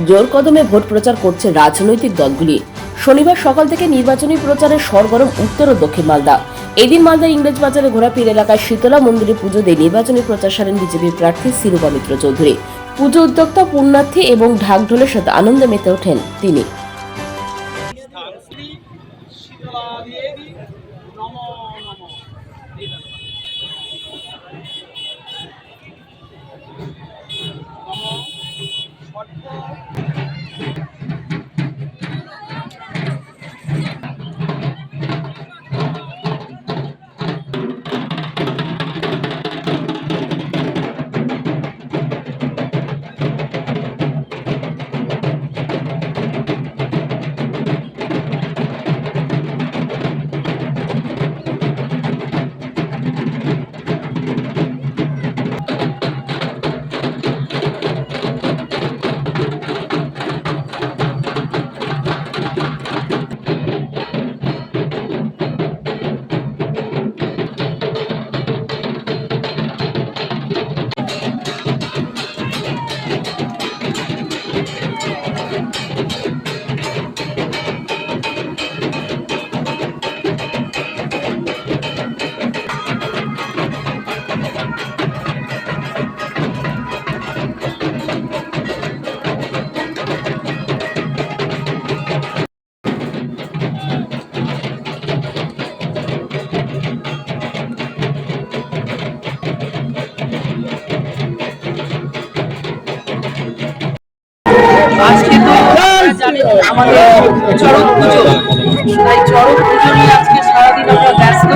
জোর কদমে ভোট প্রচার করছে রাজনৈতিক দলগুলি শনিবার সকাল থেকে নির্বাচনী প্রচারে সরগরম উত্তর ও দক্ষিণ মালদা এদিন মালদা ইংরেজ বাজারে ঘোরাপীর এলাকায় শীতলা মন্দিরে পুজো দিয়ে নির্বাচনী প্রচার সারেন বিজেপির প্রার্থী শিরূপা মিত্র চৌধুরী পুজো উদ্যোক্তা পুণ্যার্থী এবং ঢাকঢোলের সাথে আনন্দে মেতে ওঠেন তিনি আমাদের চড়ক পুজো তাই চড়ক পুজো নিয়ে আজকে সারাদিন আমরা ব্যস্ত।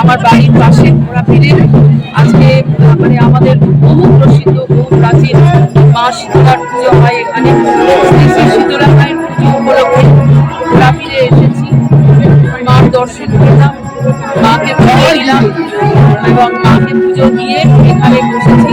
আমার বাড়ির পাশে ঘোরাফিরে আজকে মানে আমাদের বহু প্রসিদ্ধ বহু প্রাচীন মা শীতলার পুজো হয় এখানে। শীতলা মায়ের পুজো উপলক্ষে ঘোরাফিরে এসেছি। মার দর্শন করলাম মাকে পুজো দিলাম এবং মাকে পুজো দিয়ে এখানে বসেছি।